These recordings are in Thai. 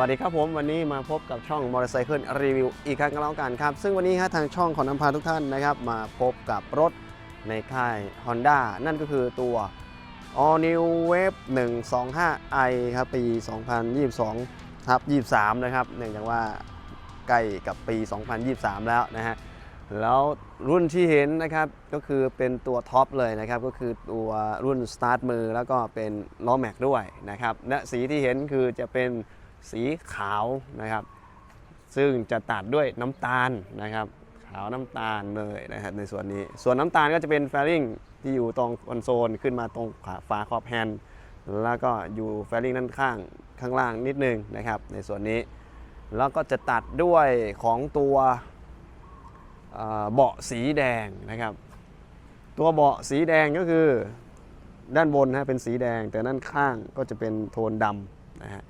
สวัสดีครับผมวันนี้มาพบกับช่องมอเตอร์ไซค์รีวิวอีกครั้งก็แล้วกันครับ ซึ่งวันนี้ฮะทางช่องของนำพาทุกท่านนะครับ มาพบกับรถในค่าย Honda นั่นก็คือตัว All New Wave 125i ครับ ปี 2022ทับ23 นะครับ เนื่องจากว่าใกล้กับปี 2023 แล้วนะฮะ แล้วรุ่นที่เห็นนะครับ ก็คือเป็นตัวท็อปเลยนะครับ ก็คือตัวรุ่นสตาร์ทมือแล้วก็เป็นล้อแม็กด้วยนะครับและสีที่เห็นคือจะเป็น สีขาวนะครับ ซึ่งจะตัดด้วยน้ำตาลนะครับ ขาวน้ำตาลเลยนะครับในส่วนนี้ ส่วนน้ำตาลก็จะเป็นแฟริงที่อยู่ตรงคอนโซลขึ้นมาตรงขาฝาขอบแฮนด์แล้วก็อยู่แฟริงด้านข้างข้างล่างนิดนึงนะครับ ในส่วนนี้แล้วก็จะตัดด้วยของตัวเอ่อเบาะสีแดงนะครับ ตัวเบาะสีแดงก็คือด้านบนนะเป็นสีแดงแต่ด้านข้างก็จะเป็นโทนดำนะฮะ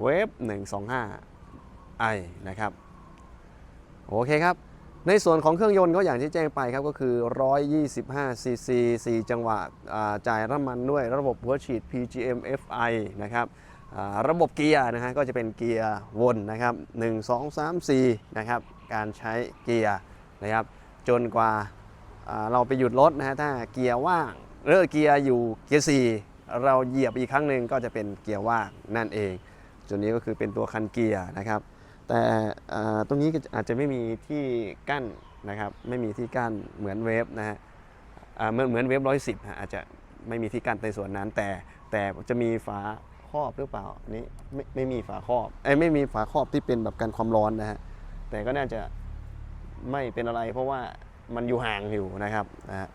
เวฟ125 i นะครับ โอเคครับ ในส่วนของเครื่องยนต์ก็อย่างที่แจ้งไปครับก็คือ 125 cc 4 จังหวะจ่ายน้ำมันด้วยระบบหัวฉีด PGM FI นะครับระบบเกียร์นะฮะก็จะเป็นเกียร์วนนะครับ1 2 3 4นะครับการใช้เกียร์นะครับจนกว่าเราไปหยุดรถนะฮะถ้าเกียร์ว่างเลือกเกียร์อยู่เกียร์4เราเหยียบอีกครั้งหนึ่งก็จะเป็นเกียร์ว่างนั่นเอง จุดนี้ก็คือเป็นตัวคันเกียร์นะครับ แต่ตรงนี้อาจจะไม่มีที่กั้นนะครับ ไม่มีที่กั้นเหมือนเวฟนะฮะเหมือนเหมือนเวฟร้อยสิบอาจจะไม่มีที่กั้นในส่วนนั้น แต่แต่จะมีฝาครอบหรือเปล่านี้ไม่ไม่มีฝาครอบไอ้ไม่มีฝาครอบที่เป็นแบบกันความร้อนนะฮะแต่ก็น่าจะไม่เป็นอะไร เพราะว่ามันอยู่ห่างอยู่นะครับนะฮะ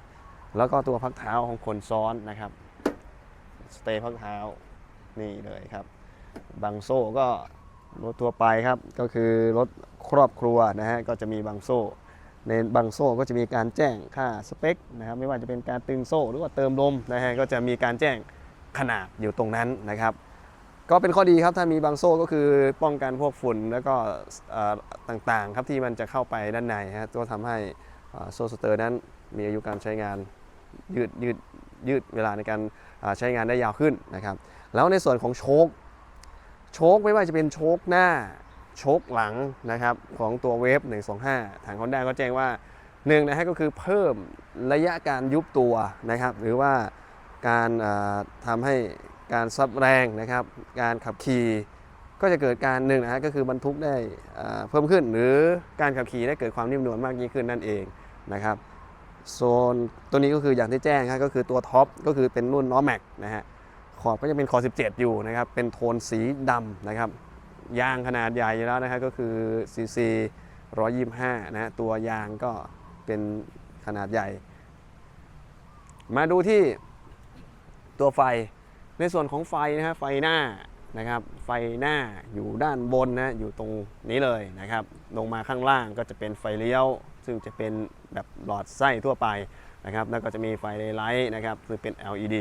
แล้วก็ตัวพักเท้าของคนซ้อนนะครับสเตย์พักเท้านี่เลยครับ บางโซ่ก็รถทั่วไปครับก็คือรถครอบครัวนะฮะก็จะมีบางโซ่ในบางโซ่ก็จะมีการแจ้งค่าสเปคนะครับไม่ว่าจะเป็นการตึงโซ่หรือว่าเติมลมนะฮะก็จะมีการแจ้งขนาดอยู่ตรงนั้นนะครับ ก็เป็นข้อดีครับถ้ามีบางโซ่ก็คือป้องกันพวกฝุ่นแล้วก็ต่างๆครับที่มันจะเข้าไปด้านในฮะก็ทำให้โซ่สเตอร์นั้นมีอายุการใช้งานยืดยืดยืดเวลาในการใช้งานได้ยาวขึ้นนะครับ แล้วในส่วนของโชค โชคไม่ว่าจะเป็นโชคหน้าโชคหลังนะครับของตัวเวฟ125 ทาง Honda ก็แจ้งว่าหนึ่งนะฮะก็คือเพิ่มระยะการยุบตัวนะครับ หรือว่าการอ่าทำให้การซับแรงนะครับ การขับขี่ก็จะเกิดการหนึ่งนะฮะก็คือบรรทุกได้เพิ่มขึ้น หรือการขับขี่ได้เกิดความนิ่มนวลมากยิ่งขึ้นนั่นเองนะครับโซนตัวนี้ก็คืออย่างที่แจ้งครับก็คือตัวท็อปก็คือเป็นรุ่นล้อแม็กนะฮะ ขอบก็จะเป็นขอบ17 อยู่นะครับ เป็นโทนสีดำนะครับ ยางขนาดใหญ่แล้วนะครับก็คือ CC 125 นะฮะ ตัวยางก็เป็นขนาดใหญ่ มาดูที่ตัวไฟ ในส่วนของไฟนะฮะ ไฟหน้านะครับ ไฟหน้าอยู่ด้านบนนะ อยู่ตรงนี้เลยนะครับ ลงมาข้างล่างก็จะเป็นไฟเลี้ยว ซึ่งจะเป็นแบบหลอดไส้ทั่วไปนะครับ แล้วก็จะมีไฟไลท์นะครับคือเป็น LED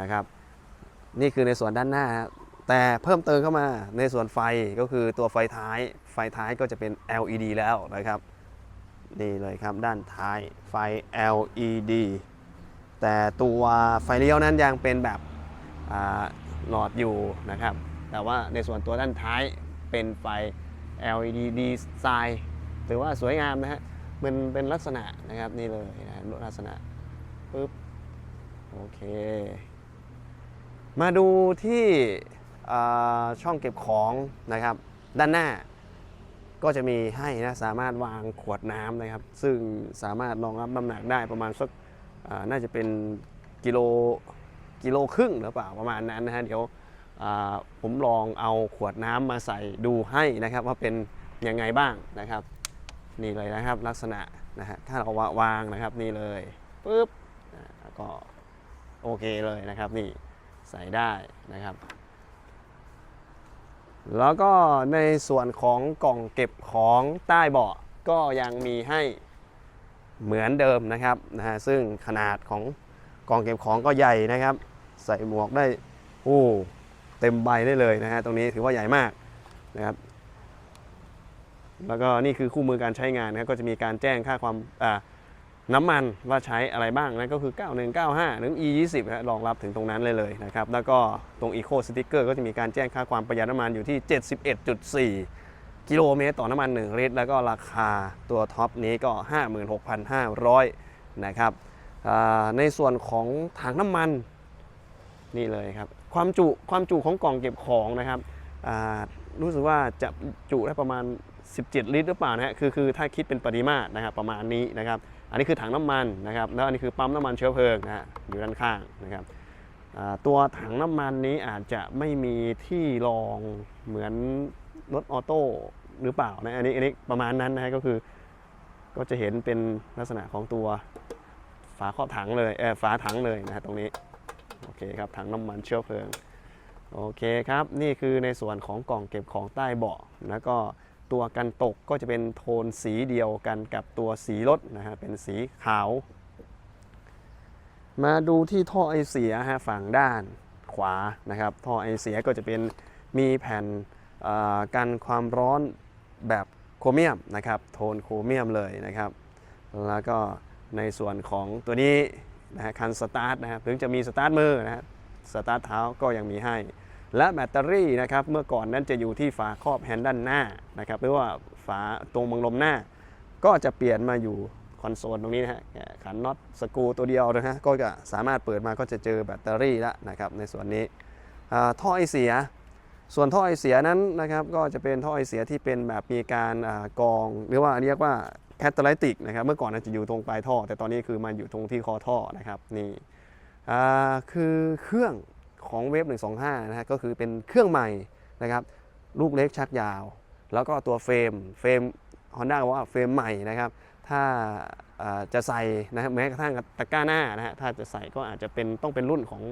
นะครับ นี่คือในส่วนด้านหน้า แต่เพิ่มเติมเข้ามาในส่วนไฟก็คือตัวไฟท้าย ไฟท้ายก็จะเป็น LED แล้วนะครับ นี่เลยครับด้านท้ายไฟ LED แต่ตัวไฟเลี้ยวนั้นยังเป็นแบบหลอดอยู่นะครับ แต่ว่าในส่วนตัวด้านท้ายเป็นไฟ LED ดีไซน์ถือว่าสวยงามนะฮะ มันเป็นลักษณะนะครับนี่เลยนะลักษณะปึ๊บโอเค มาดูที่ช่องเก็บของนะครับ ด้านหน้าก็จะมีให้นะสามารถวางขวดน้ำนะครับ ซึ่งสามารถรองรับน้ำหนักได้ประมาณสักน่าจะเป็นกิโลกิโลครึ่งหรือเปล่าประมาณนั้นนะฮะเดี๋ยวผมลองเอาขวดน้ำมาใส่ดูให้นะครับว่าเป็นยังไงบ้างนะครับ นี่เลยนะครับลักษณะนะฮะถ้าเราวางนะครับนี่เลยปุ๊บก็โอเคเลยนะครับนี่ ใส่ได้นะครับ แล้วก็ในส่วนของกล่องเก็บของใต้เบาะก็ยังมีให้เหมือนเดิมนะครับนะฮะซึ่งขนาดของกล่องเก็บของก็ใหญ่นะครับ ใส่หมวกได้โอ้เต็มใบได้เลยนะฮะตรงนี้ถือว่าใหญ่มากนะครับ แล้วก็นี่คือคู่มือการใช้งานนะครับก็จะมีการแจ้งค่าความอ่า น้ำมันว่าใช้อะไรบ้างนั่นก็คือ 9195 หรือ E20 ฮะรองรับถึงตรงนั้นเลยเลยนะครับ แล้วก็ตรง Eco Sticker ก็จะมีการแจ้งค่าความประหยัดน้ำมันอยู่ที่ 71.4 กิโลเมตรต่อน้ำมัน 1 ลิตร แล้วก็ราคาตัวท็อปนี้ก็ 56,500 นะครับในส่วนของถังน้ำมันนี่เลยครับ ความจุความจุของกล่องเก็บของนะครับรู้สึกว่าจะจุได้ประมาณ 17 ลิตรหรือเปล่านะฮะคือคือถ้าคิดเป็นปริมาตรนะครับประมาณนี้นะครับ อันนี้คือถังน้ำมันนะครับแล้วอันนี้คือปั๊มน้ำมันเชื้อเพลิงนะฮะอยู่ด้านข้างนะครับตัวถังน้ำมันนี้อาจจะไม่มีที่รองเหมือนรถออโต้หรือเปล่านะอันนี้อันนี้ประมาณนั้นนะฮะก็คือ ก็จะเห็นเป็นลักษณะของตัวฝาครอบถังเลยเออฝาถังเลยนะฮะตรงนี้โอเคครับถังน้ำมันเชื้อเพลิงโอเคครับ นี่คือในส่วนของกล่องเก็บของใต้เบาะแล้วก็ ตัวกันตกก็จะเป็นโทนสีเดียวกันกับตัวสีรถนะฮะเป็นสีขาว มาดูที่ท่อไอเสียฮะฝั่งด้านขวานะครับท่อไอเสียก็จะเป็นมีแผ่นอ่อกันความร้อนแบบโครเมียมนะครับโทนโครเมียมเลยนะครับ แล้วก็ในส่วนของตัวนี้นะฮะคันสตาร์ทนะครับถึงจะมีสตาร์ทมือนะฮะสตาร์ทเท้าก็ยังมีให้ และแบตเตอรี่นะครับเมื่อก่อนนั้นจะอยู่ที่ฝาครอบแฮนด์ด้านหน้านะครับหรือว่าฝาตรงบังลมหน้า ก็จะเปลี่ยนมาอยู่คอนโซลตรงนี้นะฮะแขันน็อตสกูตัวเดียวนะฮะก็จะสามารถเปิดมาก็จะเจอแบตเตอรี่แล้วนะครับในส่วนนี้ท่อไอเสีย ส่วนท่อไอเสียนั้นนะครับก็จะเป็นท่อไอเสียที่เป็นแบบมีการกรอง หรือว่าเรียกว่าแคตตาไลติกนะครับเมื่อก่อนนะจะอยู่ตรงปลายท่อ แต่ตอนนี้คือมาอยู่ตรงที่คอท่อนะครับนี่คือเครื่อง ของเวฟ125 นะฮะก็คือเป็นเครื่องใหม่นะครับลูกเล็กชักยาว แล้วก็ตัวเฟรมเฟรม Honda บอกว่าเฟรมใหม่นะครับ ถ้าจะใส่นะแม้กระทั่งตะกร้าหน้านะฮะถ้าจะใส่ก็อาจจะเป็นต้องเป็นรุ่นของ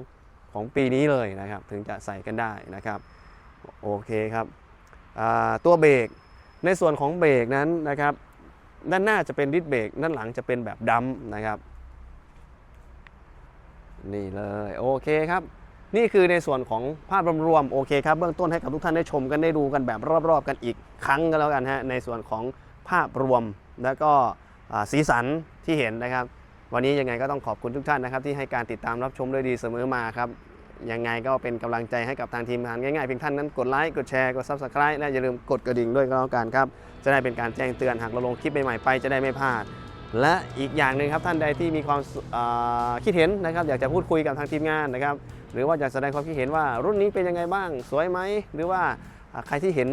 ของปีนี้เลยนะครับ ถึงจะใส่กันได้นะครับโอเคครับตัวเบรกในส่วนของเบรกนั้นนะครับด้านหน้าจะเป็นดิสเบรกด้านหลังจะเป็นแบบดัมนะครับ นี่เลย โอเคครับ นี่คือในส่วนของภาพรวมๆโอเคครับเบื้องต้นให้กับทุกท่านได้ชมกันได้ดูกันแบบรอบๆ กันอีกครั้งกันแล้วกันฮะในส่วนของภาพรวมแล้วก็สีสันที่เห็นนะครับ วันนี้ยังไงก็ต้องขอบคุณทุกท่านนะครับ ที่ให้การติดตามรับชมด้วยดีเสมอมาครับยังไงก็เป็นกำลังใจให้กับทางทีมงานง่ายๆเพียงท่านนั้นกดไลค์กดแชร์กด Subscribe และอย่าลืมกดกระดิ่งด้วยก็แล้วกันครับ จะได้เป็นการแจ้งเตือนหากเราลงคลิปใหม่ๆไปจะได้ไม่พลาด และอีกอย่างหนึ่งครับท่านใดที่มีความคิดเห็นนะครับ อยากจะพูดคุยกับทางทีมงานนะครับ หรือว่าอยากแสดงความคิดเห็นว่ารุ่นนี้เป็นยังไงบ้าง สวยไหม หรือว่าใครที่เห็น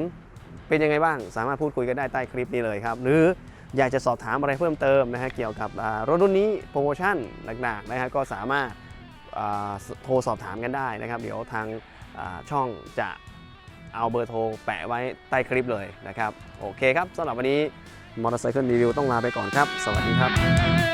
เป็นยังไงบ้าง สามารถพูดคุยกันได้ใต้คลิปนี้เลยครับ หรืออยากจะสอบถามอะไรเพิ่มเติมนะฮะเกี่ยวกับรถรุ่นนี้โปรโมชั่นหนักๆนะฮะก็สามารถาโทรสอบถามกันได้นะครับ เดี๋ยวทางาช่องจะเอาเบอร์โทรแปะไว้ใต้คลิปเลยนะครับ โอเคครับสำหรับวันนี้มอเตอร์ไซค์รีวิวต้องลาไปก่อนครับ สวัสดีครับ